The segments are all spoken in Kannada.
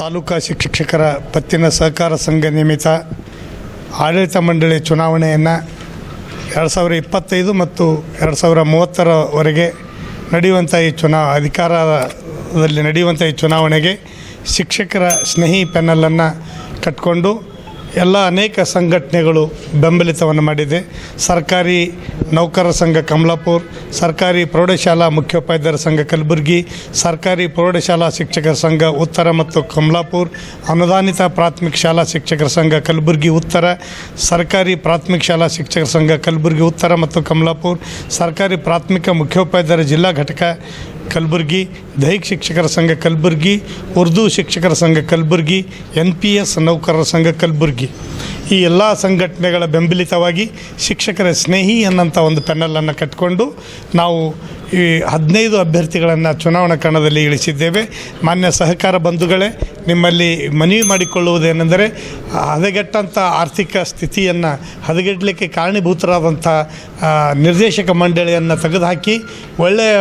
ತಾಲೂಕಾ ಶಿಕ್ಷಕರ ಪತ್ತಿನ ಸಹಕಾರ ಸಂಘ ನಿಯಮಿತ ಆಡಳಿತ ಮಂಡಳಿ ಚುನಾವಣೆಯನ್ನು ಎರಡು ಸಾವಿರ ಇಪ್ಪತ್ತೈದು ಮತ್ತು ಎರಡು ಸಾವಿರ ಮೂವತ್ತರವರೆಗೆ ನಡೆಯುವಂಥ ಈ ಚುನಾವ ಅಧಿಕಾರದಲ್ಲಿ ನಡೆಯುವಂಥ ಈ ಚುನಾವಣೆಗೆ ಶಿಕ್ಷಕರ ಸ್ನೇಹಿ ಪ್ಯಾನಲನ್ನು ಕಟ್ಕೊಂಡು ಎಲ್ಲ ಅನೇಕ ಸಂಘಟನೆಗಳು ಬೆಂಬಲಿತವನ್ನು ಮಾಡಿದೆ. ಸರ್ಕಾರಿ ನೌಕರರ ಸಂಘ ಕಮಲಾಪುರ್, ಸರ್ಕಾರಿ ಪ್ರೌಢಶಾಲಾ ಮುಖ್ಯೋಪಾಧ್ಯಾಯರ ಸಂಘ ಕಲಬುರಗಿ, ಸರ್ಕಾರಿ ಪ್ರೌಢಶಾಲಾ ಶಿಕ್ಷಕರ ಸಂಘ ಉತ್ತರ ಮತ್ತು ಕಮಲಾಪುರ್, ಅನುದಾನಿತ ಪ್ರಾಥಮಿಕ ಶಾಲಾ ಶಿಕ್ಷಕರ ಸಂಘ ಕಲಬುರಗಿ ಉತ್ತರ, ಸರ್ಕಾರಿ ಪ್ರಾಥಮಿಕ ಶಾಲಾ ಶಿಕ್ಷಕರ ಸಂಘ ಕಲಬುರಗಿ ಉತ್ತರ ಮತ್ತು ಕಮಲಾಪುರ್, ಸರ್ಕಾರಿ ಪ್ರಾಥಮಿಕ ಮುಖ್ಯೋಪಾಧ್ಯಾಯರ ಜಿಲ್ಲಾ ಘಟಕ ಕಲಬುರಗಿ, ದೈಹಿಕ ಶಿಕ್ಷಕರ ಸಂಘ ಕಲಬುರಗಿ, ಉರ್ದು ಶಿಕ್ಷಕರ ಸಂಘ ಕಲಬುರಗಿ ಎನ್ ಪಿ ಎಸ್ ನೌಕರರ ಸಂಘ ಕಲಬುರಗಿ. ಈ ಎಲ್ಲ ಸಂಘಟನೆಗಳ ಬೆಂಬಲಿತವಾಗಿ ಶಿಕ್ಷಕರ ಸ್ನೇಹಿ ಅನ್ನೋಂಥ ಒಂದು ಪೆನ್ನಲನ್ನು ಕಟ್ಟಿಕೊಂಡು ನಾವು ಈ ಹದಿನೈದು ಅಭ್ಯರ್ಥಿಗಳನ್ನು ಚುನಾವಣಾ ಕಣದಲ್ಲಿ ಇಳಿಸಿದ್ದೇವೆ. ಮಾನ್ಯ ಸಹಕಾರ ಬಂಧುಗಳೇ, ನಿಮ್ಮಲ್ಲಿ ಮನವಿ ಮಾಡಿಕೊಳ್ಳುವುದೇನೆಂದರೆ ಹದಗೆಟ್ಟಂಥ ಆರ್ಥಿಕ ಸ್ಥಿತಿಯನ್ನು ಹದಗೆಡಲಿಕ್ಕೆ ಕಾರಣೀಭೂತರಾದಂಥ ನಿರ್ದೇಶಕ ಮಂಡಳಿಯನ್ನು ತೆಗೆದುಹಾಕಿ ಒಳ್ಳೆಯ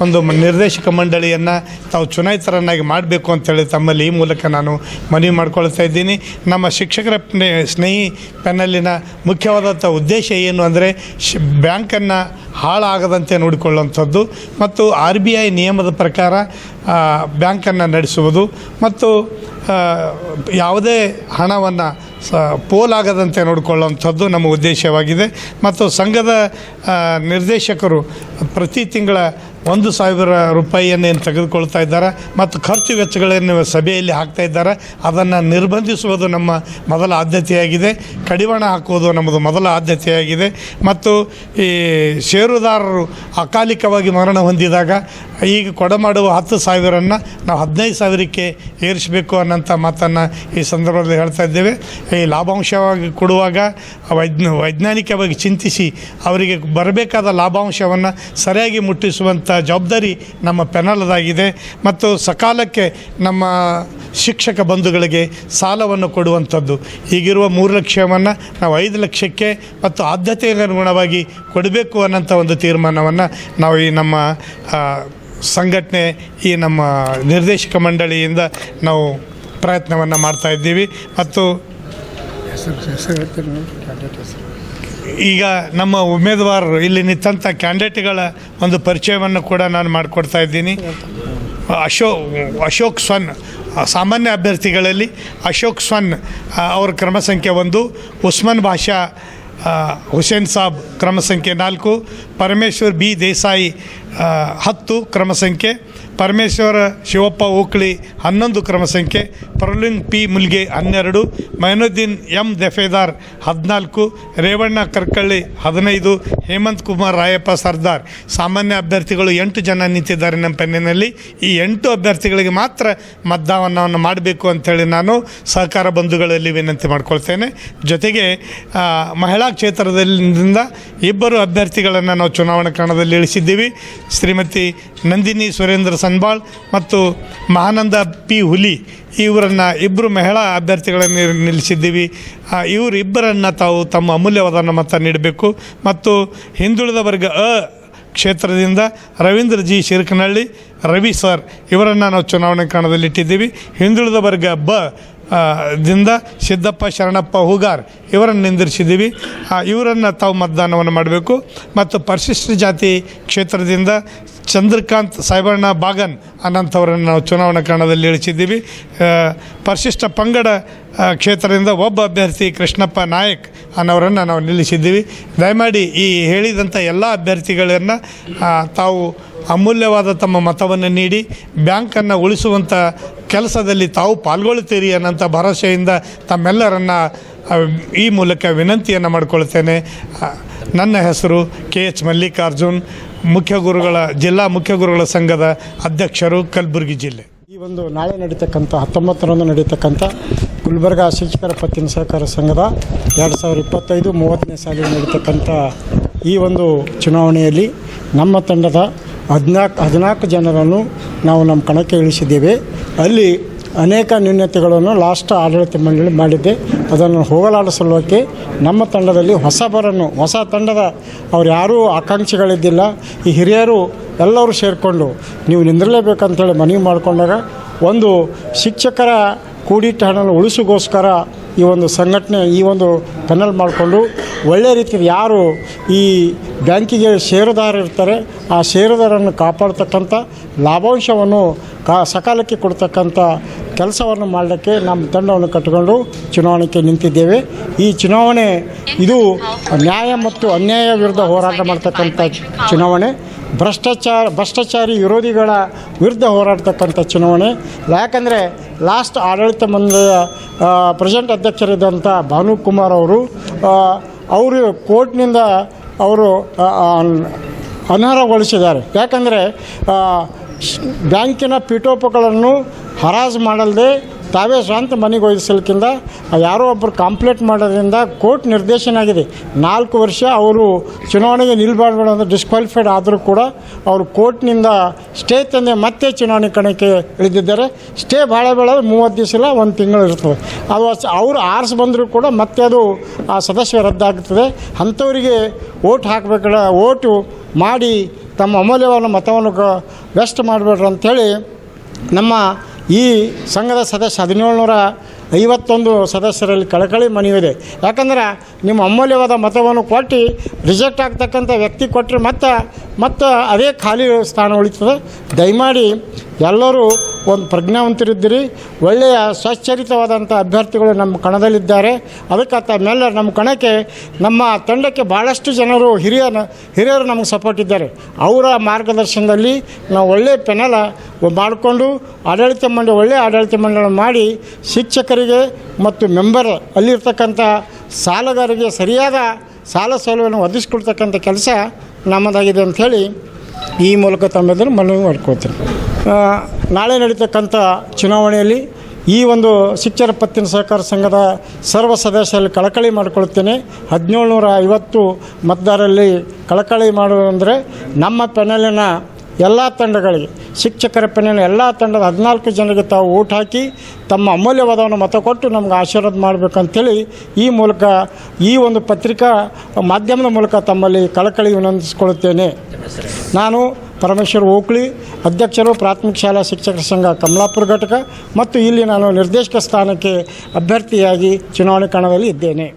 ಒಂದು ನಿರ್ದೇಶಕ ಮಂಡಳಿಯನ್ನು ತಾವು ಚುನಾಯಿತರನ್ನಾಗಿ ಮಾಡಬೇಕು ಅಂತೇಳಿ ತಮ್ಮಲ್ಲಿ ಈ ಮೂಲಕ ನಾನು ಮನವಿ ಮಾಡ್ಕೊಳ್ತಾ ಇದ್ದೀನಿ. ನಮ್ಮ ಶಿಕ್ಷಕರ ಸ್ನೇಹಿ ಪ್ಯಾನಲಿನ ಮುಖ್ಯವಾದಂಥ ಉದ್ದೇಶ ಏನು ಅಂದರೆ ಶ್ ಬ್ಯಾಂಕನ್ನು ಹಾಳಾಗದಂತೆ ನೋಡಿಕೊಳ್ಳುವಂಥದ್ದು ಮತ್ತು ಆರ್ ಬಿ ಐ ನಿಯಮದ ಪ್ರಕಾರ ಬ್ಯಾಂಕನ್ನು ನಡೆಸುವುದು ಮತ್ತು ಯಾವುದೇ ಹಣವನ್ನು ಸ, ಪೋಲಾಗದಂತೆ ನೋಡಿಕೊಳ್ಳುವಂಥದ್ದು ನಮ್ಮ ಉದ್ದೇಶವಾಗಿದೆ. ಮತ್ತು ಸಂಘದ ನಿರ್ದೇಶಕರು ಪ್ರತಿ ತಿಂಗಳ ಒಂದು ಸಾವಿರ ರೂಪಾಯಿಯನ್ನು ಏನು ತೆಗೆದುಕೊಳ್ತಾ ಇದ್ದಾರೆ ಮತ್ತು ಖರ್ಚು ವೆಚ್ಚಗಳನ್ನು ಸಭೆಯಲ್ಲಿ ಹಾಕ್ತಾ ಇದ್ದಾರೆ, ಅದನ್ನು ನಿರ್ಬಂಧಿಸುವುದು ನಮ್ಮ ಮೊದಲ ಆದ್ಯತೆಯಾಗಿದೆ. ಕಡಿವಾಣ ಹಾಕುವುದು ನಮ್ಮದು ಮೊದಲ ಆದ್ಯತೆಯಾಗಿದೆ. ಮತ್ತು ಈ ಷೇರುದಾರರು ಅಕಾಲಿಕವಾಗಿ ಮರಣ ಹೊಂದಿದಾಗ ಈಗ ಕೊಡಮಾಡುವ ಹತ್ತು ಸಾವಿರನ್ನು ನಾವು ಹದಿನೈದು ಸಾವಿರಕ್ಕೆ ಏರಿಸಬೇಕು ಅನ್ನೋಂಥ ಮಾತನ್ನು ಈ ಸಂದರ್ಭದಲ್ಲಿ ಹೇಳ್ತಾ ಇದ್ದೇವೆ. ಈ ಲಾಭಾಂಶವಾಗಿ ಕೊಡುವಾಗ ವೈಜ್ಞ, ವೈಜ್ಞಾನಿಕವಾಗಿ ಚಿಂತಿಸಿ ಅವರಿಗೆ ಬರಬೇಕಾದ ಲಾಭಾಂಶವನ್ನು ಸರಿಯಾಗಿ ಮುಟ್ಟಿಸುವಂಥ ಜವಾಬ್ದಾರಿ ನಮ್ಮ ಪೆನಲ್ದಾಗಿದೆ. ಮತ್ತು ಸಕಾಲಕ್ಕೆ ನಮ್ಮ ಶಿಕ್ಷಕ ಬಂಧುಗಳಿಗೆ ಸಾಲವನ್ನು ಕೊಡುವಂಥದ್ದು. ಈಗಿರುವ ಮೂರು ಲಕ್ಷವನ್ನು ನಾವು ಐದು ಲಕ್ಷಕ್ಕೆ ಮತ್ತು ಆದ್ಯತೆಗೆ ಅನುಗುಣವಾಗಿ ಕೊಡಬೇಕು ಅನ್ನೋಂಥ ಒಂದು ತೀರ್ಮಾನವನ್ನು ನಾವು ಈ ನಮ್ಮ ಸಂಘಟನೆ ಈ ನಮ್ಮ ನಿರ್ದೇಶಕ ಮಂಡಳಿಯಿಂದ ನಾವು ಪ್ರಯತ್ನವನ್ನು ಮಾಡ್ತಾ ಇದ್ದೀವಿ. ಮತ್ತು ಈಗ ನಮ್ಮ ಉಮೇದುವಾರರು ಇಲ್ಲಿ ನಿಂತಂಥ ಕ್ಯಾಂಡಿಡೇಟ್ಗಳ ಒಂದು ಪರಿಚಯವನ್ನು ಕೂಡ ನಾನು ಮಾಡಿಕೊಡ್ತಾ ಇದ್ದೀನಿ. ಅಶೋ ಅಶೋಕ್ ಸ್ವನ್ ಸಾಮಾನ್ಯ ಅಭ್ಯರ್ಥಿಗಳಲ್ಲಿ ಅಶೋಕ್ ಸ್ವನ್ ಅವರ ಕ್ರಮ ಸಂಖ್ಯೆ ಒಂದು, ಉಸ್ಮಾನ್ ಭಾಷಾ ಹುಸೇನ್ ಸಾಬ್ ಕ್ರಮ ಸಂಖ್ಯೆ ನಾಲ್ಕು, ಪರಮೇಶ್ವರ್ ಬಿ ದೇಸಾಯಿ ಹತ್ತು ಕ್ರಮ ಸಂಖ್ಯೆ ಪರಮೇಶ್ವರ, ಶಿವಪ್ಪ ಓಕ್ಳಿ ಹನ್ನೊಂದು ಕ್ರಮ ಸಂಖ್ಯೆ ಪ್ರಲಿಂಗ್ ಪಿ ಮುಲ್ಗೆ ಹನ್ನೆರಡು, ಮೈನುದ್ದೀನ್ ಎಂ ದಫೇದಾರ್ ಹದಿನಾಲ್ಕು, ರೇವಣ್ಣ ಕರ್ಕಳ್ಳಿ ಹದಿನೈದು, ಹೇಮಂತ್ ಕುಮಾರ್ ರಾಯಪ್ಪ ಸರ್ದಾರ್. ಸಾಮಾನ್ಯ ಅಭ್ಯರ್ಥಿಗಳು ಎಂಟು ಜನ ನಿಂತಿದ್ದಾರೆ ನಮ್ಮ ಪೆನ್ನಿನಲ್ಲಿ. ಈ ಎಂಟು ಅಭ್ಯರ್ಥಿಗಳಿಗೆ ಮಾತ್ರ ಮತದಾನವನ್ನು ಮಾಡಬೇಕು ಅಂಥೇಳಿ ನಾನು ಸಹಕಾರ ಬಂಧುಗಳಲ್ಲಿ ವಿನಂತಿ ಮಾಡಿಕೊಳ್ತೇನೆ. ಜೊತೆಗೆ ಮಹಿಳಾ ಕ್ಷೇತ್ರದಿಂದ ಇಬ್ಬರು ಅಭ್ಯರ್ಥಿಗಳನ್ನು ನಾವು ಚುನಾವಣಾ ಕಣದಲ್ಲಿ ಇಳಿಸಿದ್ದೀವಿ. ಶ್ರೀಮತಿ ನಂದಿನಿ ಸುರೇಂದ್ರ ಸನ್ಬಾಳ್ ಮತ್ತು ಮಹಾನಂದ ಪಿ ಹುಲಿ, ಇವರನ್ನು ಇಬ್ಬರು ಮಹಿಳಾ ಅಭ್ಯರ್ಥಿಗಳನ್ನು ನಿಲ್ಲಿಸಿದ್ದೀವಿ. ಇವರಿಬ್ಬರನ್ನು ತಾವು ತಮ್ಮ ಅಮೂಲ್ಯವಾದ ಮತ ನೀಡಬೇಕು. ಮತ್ತು ಹಿಂದುಳಿದ ವರ್ಗ ಅ ಕ್ಷೇತ್ರದಿಂದ ರವೀಂದ್ರ ಜಿ ಶಿರ್ಕನಹಳ್ಳಿ, ರವಿ ಸರ್, ಇವರನ್ನು ನಾವು ಚುನಾವಣೆ ಕಣದಲ್ಲಿ ಇಟ್ಟಿದ್ದೀವಿ ಹಿಂದುಳಿದ ವರ್ಗ ಬ ದಿಂದ ಸಿದ್ದಪ್ಪ ಶರಣಪ್ಪ ಹೂಗಾರ್, ಇವರನ್ನು ನಿಂದಿರಿಸಿದ್ದೀವಿ. ಇವರನ್ನು ತಾವು ಮತದಾನವನ್ನು ಮಾಡಬೇಕು. ಮತ್ತು ಪರಿಶಿಷ್ಟ ಜಾತಿ ಕ್ಷೇತ್ರದಿಂದ ಚಂದ್ರಕಾಂತ್ ಸಾಯ್ಬಣ್ಣ ಬಾಗನ್ ಅನ್ನಂಥವರನ್ನು ನಾವು ಚುನಾವಣಾ ಕಣದಲ್ಲಿ ಇಳಿಸಿದ್ದೀವಿ. ಪರಿಶಿಷ್ಟ ಪಂಗಡ ಕ್ಷೇತ್ರದಿಂದ ಒಬ್ಬ ಅಭ್ಯರ್ಥಿ ಕೃಷ್ಣಪ್ಪ ನಾಯಕ್ ಅನ್ನೋರನ್ನು ನಾವು ನಿಲ್ಲಿಸಿದ್ದೀವಿ. ದಯಮಾಡಿ ಈ ಹೇಳಿದಂಥ ಎಲ್ಲ ಅಭ್ಯರ್ಥಿಗಳನ್ನು ತಾವು ಅಮೂಲ್ಯವಾದ ತಮ್ಮ ಮತವನ್ನು ನೀಡಿ, ಬ್ಯಾಂಕನ್ನು ಉಳಿಸುವಂಥ ಕೆಲಸದಲ್ಲಿ ತಾವು ಪಾಲ್ಗೊಳ್ಳುತ್ತೀರಿ ಅನ್ನೋಂಥ ಭರವಸೆಯಿಂದ ತಮ್ಮೆಲ್ಲರನ್ನು ಈ ಮೂಲಕ ವಿನಂತಿಯನ್ನು ಮಾಡಿಕೊಳ್ತೇನೆ. ನನ್ನ ಹೆಸರು ಕೆ ಎಚ್ ಮಲ್ಲಿಕಾರ್ಜುನ್, ಮುಖ್ಯ ಗುರುಗಳ, ಜಿಲ್ಲಾ ಮುಖ್ಯ ಗುರುಗಳ ಸಂಘದ ಅಧ್ಯಕ್ಷರು ಕಲಬುರಗಿ ಜಿಲ್ಲೆ. ಈ ಒಂದು ನಾಳೆ ನಡೀತಕ್ಕಂಥ, ಹತ್ತೊಂಬತ್ತರಂದು ನಡೀತಕ್ಕಂಥ ಗುಲ್ಬರ್ಗ ಶಿಕ್ಷಕರ ಪತ್ತಿನ ಸಹಕಾರ ಸಂಘದ ಎರಡು ಸಾವಿರದ ಇಪ್ಪತ್ತೈದು ಮೂವತ್ತನೇ ಸಾಲಿಗೆ ನಡೀತಕ್ಕಂಥ ಈ ಒಂದು ಚುನಾವಣೆಯಲ್ಲಿ ನಮ್ಮ ತಂಡದ ಹದಿನಾಲ್ಕು ಹದಿನಾಲ್ಕು ಜನರನ್ನು ನಾವು ನಮ್ಮ ಕಣಕ್ಕೆ ಇಳಿಸಿದ್ದೇವೆ. ಅಲ್ಲಿ ಅನೇಕ ನ್ಯೂನತೆಗಳನ್ನು ಲಾಸ್ಟ್ ಆಡಳಿತ ಮಂಡಳಿ ಮಾಡಿದ್ದೆ ಅದನ್ನು ಹೋಗಲಾಡಿಸಲೋಕೆ ನಮ್ಮ ತಂಡದಲ್ಲಿ ಹೊಸಬರನ್ನು ಹೊಸ ತಂಡದ ಅವ್ರು ಯಾರೂ ಆಕಾಂಕ್ಷಿಗಳಿದ್ದಿಲ್ಲ. ಈ ಹಿರಿಯರು ಎಲ್ಲರೂ ಸೇರಿಕೊಂಡು ನೀವು ನಿಂದಿರಲೇಬೇಕಂತೇಳಿ ಮನವಿ ಮಾಡಿಕೊಂಡಾಗ ಒಂದು ಶಿಕ್ಷಕರ ಕೂಡಿಟ್ಟ ಹಣವನ್ನು ಉಳಿಸೋಗೋಸ್ಕರ ಈ ಒಂದು ಸಂಘಟನೆ, ಈ ಒಂದು ಪೆನಲ್ ಮಾಡಿಕೊಂಡು ಒಳ್ಳೆಯ ರೀತಿಯಲ್ಲಿ ಯಾರು ಈ ಬ್ಯಾಂಕಿಗೆ ಷೇರುದಾರ ಇರ್ತಾರೆ, ಆ ಷೇರುದಾರನ್ನು ಕಾಪಾಡ್ತಕ್ಕಂಥ ಲಾಭಾಂಶವನ್ನು ಕಾ, ಸಕಾಲಕ್ಕೆ ಕೊಡ್ತಕ್ಕಂಥ ಕೆಲಸವನ್ನು ಮಾಡಲಿಕ್ಕೆ ನಮ್ಮ ತಂಡವನ್ನು ಕಟ್ಟಿಕೊಂಡು ಚುನಾವಣೆಗೆ ನಿಂತಿದ್ದೇವೆ. ಈ ಚುನಾವಣೆ ಇದು ನ್ಯಾಯ ಮತ್ತು ಅನ್ಯಾಯ ವಿರುದ್ಧ ಹೋರಾಟ ಮಾಡ್ತಕ್ಕಂಥ ಚುನಾವಣೆ. ಭ್ರಷ್ಟಾಚಾರ, ಭ್ರಷ್ಟಾಚಾರಿ ವಿರೋಧಿಗಳ ವಿರುದ್ಧ ಹೋರಾಡ್ತಕ್ಕಂಥ ಚುನಾವಣೆ. ಯಾಕಂದರೆ ಲಾಸ್ಟ್ ಆಡಳಿತ ಮಂಡಳಿಯ ಪ್ರೆಸೆಂಟ್ ಅಧ್ಯಕ್ಷರಿದ್ದಂಥ ಭಾನುಕುಮಾರ್ ಅವರು ಅವರು ಕೋರ್ಟ್ನಿಂದ ಅವರು ಅನರ್ಹಗೊಳಿಸಿದ್ದಾರೆ. ಯಾಕಂದರೆ ಬ್ಯಾಂಕಿನ ಪೀಠೋಪಗಳನ್ನು ಹರಾಜು ಮಾಡಲ್ದೆ ತಾವೇ ಸ್ವಂತ ಮನೆಗೆ ಒಯ್ಸಲಿಕ್ಕಿಂತ ಯಾರೋ ಒಬ್ಬರು ಕಂಪ್ಲೇಂಟ್ ಮಾಡೋದ್ರಿಂದ ಕೋರ್ಟ್ ನಿರ್ದೇಶನ ಆಗಿದೆ. ನಾಲ್ಕು ವರ್ಷ ಅವರು ಚುನಾವಣೆಗೆ ನಿಲ್ಬಾರ್ದು ಅಂತ ಡಿಸ್ಕ್ವಾಲಿಫೈಡ್ ಆದರೂ ಕೂಡ ಅವರು ಕೋರ್ಟ್ನಿಂದ ಸ್ಟೇ ತಂದೆ ಮತ್ತೆ ಚುನಾವಣೆ ಕಣಕ್ಕೆ ಇಳಿದಿದ್ದಾರೆ. ಸ್ಟೇ ಭಾಳ ಬೇಡ ಮೂವತ್ತು ದಿವಸ ಇಲ್ಲ, ಒಂದು ತಿಂಗಳು ಇರ್ತದೆ. ಅದು ಅವರು ಆರಿಸಿ ಬಂದರೂ ಕೂಡ ಮತ್ತೆ ಅದು ಆ ಸದಸ್ಯ ರದ್ದಾಗ್ತದೆ. ಅಂಥವರಿಗೆ ಓಟ್ ಹಾಕಬೇಕಲ್ಲ, ಓಟು ಮಾಡಿ ತಮ್ಮ ಅಮೂಲ್ಯವಾದ ಮತವನ್ನು ವೆಸ್ಟ್ ಮಾಡಬೇಡ್ರಿ ಅಂಥೇಳಿ ನಮ್ಮ ಈ ಸಂಘದ ಸದಸ್ಯ ಹದಿನೇಳುನೂರ ಐವತ್ತೊಂದು ಸದಸ್ಯರಲ್ಲಿ ಕಳಕಳಿ ಮನವಿದೆ ಯಾಕಂದ್ರೆ ನಿಮ್ಮ ಅಮೂಲ್ಯವಾದ ಮತವನ್ನು ಕೊಟ್ಟು ರಿಜೆಕ್ಟ್ ಆಗ್ತಕ್ಕಂಥ ವ್ಯಕ್ತಿ ಕೊಟ್ಟರೆ ಮತ್ತೆ ಮತ್ತೆ ಅದೇ ಖಾಲಿ ಸ್ಥಾನ ಉಳಿತದೆ. ದಯಮಾಡಿ ಎಲ್ಲರೂ ಒಂದು ಪ್ರಜ್ಞಾವಂತರಿದ್ದೀರಿ. ಒಳ್ಳೆಯ ಸ್ವಚ್ಛರಿತವಾದಂಥ ಅಭ್ಯರ್ಥಿಗಳು ನಮ್ಮ ಕಣದಲ್ಲಿದ್ದಾರೆ. ಅದಕ್ಕೆ ತಮ್ಮೆಲ್ಲ ನಮ್ಮ ಕಣಕ್ಕೆ ನಮ್ಮ ತಂಡಕ್ಕೆ ಭಾಳಷ್ಟು ಜನರು ಹಿರಿಯ ಹಿರಿಯರು ನಮಗೆ ಸಪೋರ್ಟ್ ಇದ್ದಾರೆ. ಅವರ ಮಾರ್ಗದರ್ಶನದಲ್ಲಿ ನಾವು ಒಳ್ಳೆಯ ಪೆನಲ ಮಾಡಿಕೊಂಡು ಆಡಳಿತ ಮಂಡಳಿ ಒಳ್ಳೆಯ ಆಡಳಿತ ಮಂಡಳಿ ಮಾಡಿ ಶಿಕ್ಷಕರಿಗೆ ಮತ್ತು ಮೆಂಬರ್ ಅಲ್ಲಿರ್ತಕ್ಕಂಥ ಸಾಲಗಾರರಿಗೆ ಸರಿಯಾದ ಸಾಲ ಸೌಲಭ್ಯವನ್ನು ಒದಗಿಸ್ಕೊಡ್ತಕ್ಕಂಥ ಕೆಲಸ ನಮ್ಮದಾಗಿದೆ ಅಂಥೇಳಿ ಈ ಮೂಲಕ ತಮ್ಮೆದುರು ಮನವಿ ಮಾಡ್ಕೊಳ್ತೀನಿ. ಆ, ನಾಳೆ ನಡೀತಕ್ಕಂಥ ಚುನಾವಣೆಯಲ್ಲಿ ಈ ಒಂದು ಶಿಕ್ಷರ ಪತ್ತಿನ ಸಹಕಾರ ಸಂಘದ ಸರ್ವ ಸದಸ್ಯರಲ್ಲಿ ಕಳಕಳಿ ಮಾಡಿಕೊಳ್ಳುತ್ತೇನೆ ಹದಿನೇಳುನೂರ ಐವತ್ತು ಮತದಾರರಲ್ಲಿ ಕಳಕಳಿ ಮಾಡೋದಂದರೆ ನಮ್ಮ ಪೆನಲಿನ ಎಲ್ಲ ತಂಡಗಳಿಗೆ, ಶಿಕ್ಷಕರ ಪೆನ್ನಿನ ಎಲ್ಲ ತಂಡದ ಹದಿನಾಲ್ಕು ಜನರಿಗೆ ತಾವು ಓಟ್ ಹಾಕಿ ತಮ್ಮ ಅಮೂಲ್ಯವಾದವನ್ನು ಮತ ಕೊಟ್ಟು ನಮ್ಗೆ ಆಶೀರ್ವಾದ ಮಾಡಬೇಕಂತೇಳಿ ಈ ಮೂಲಕ ಈ ಒಂದು ಪತ್ರಿಕಾ ಮಾಧ್ಯಮದ ಮೂಲಕ ತಮ್ಮಲ್ಲಿ ಕಳಕಳಿ ವಿನಂತಿಸಿಕೊಳ್ಳುತ್ತೇನೆ. ನಾನು ಪರಮೇಶ್ವರ್ ಓಕ್ಳಿ ಅಧ್ಯಕ್ಷರು ಪ್ರಾಥಮಿಕ ಶಾಲಾ ಶಿಕ್ಷಕರ ಸಂಘ ಕಮಲಾಪುರ ಘಟಕ ಮತ್ತು ಇಲ್ಲಿ ನಾನು ನಿರ್ದೇಶಕ ಸ್ಥಾನಕ್ಕೆ ಅಭ್ಯರ್ಥಿಯಾಗಿ ಚುನಾವಣೆ ಕಣದಲ್ಲಿ ಇದ್ದೇನೆ.